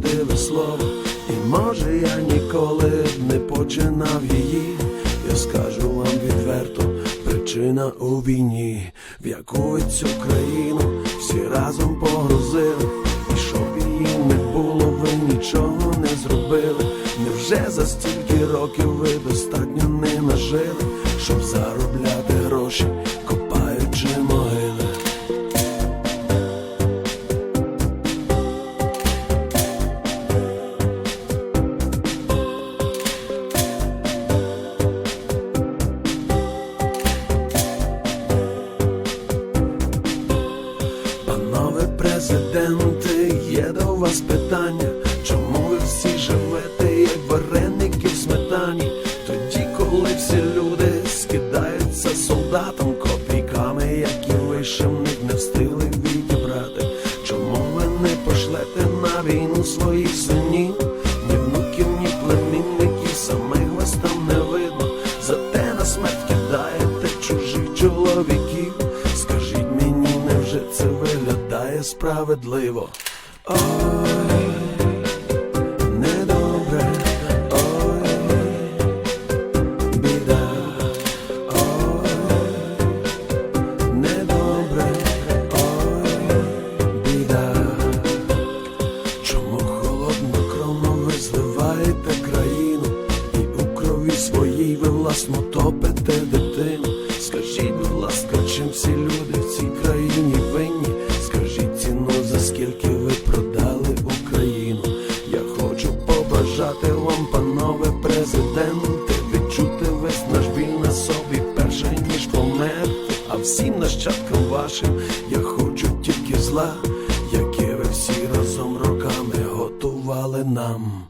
правдиве слово, і може я ніколи б не починав її. Я скажу вам відверто, причина у війні, в яку цю країну всі разом погрузили, і щоб її не було, ви нічого не зробили. Невже за стільки років ви достатньо не нажили, щоб заробляти гроші, президенти, є до вас питання, чому ви всі живете, як вареники в сметані, тоді, коли всі люди скидаються солдатам копійками, які в них не встигли відібрати. Чому ви не пошлете на війну своїх синів? Ні внуків, племінників, самих вас там не видно. Зате на смерть кидаєте чужих чоловіків. виглядає справедливо? Ой, Нащадкам вашим я хочу тільки зла, яке ви всі разом роками готували нам.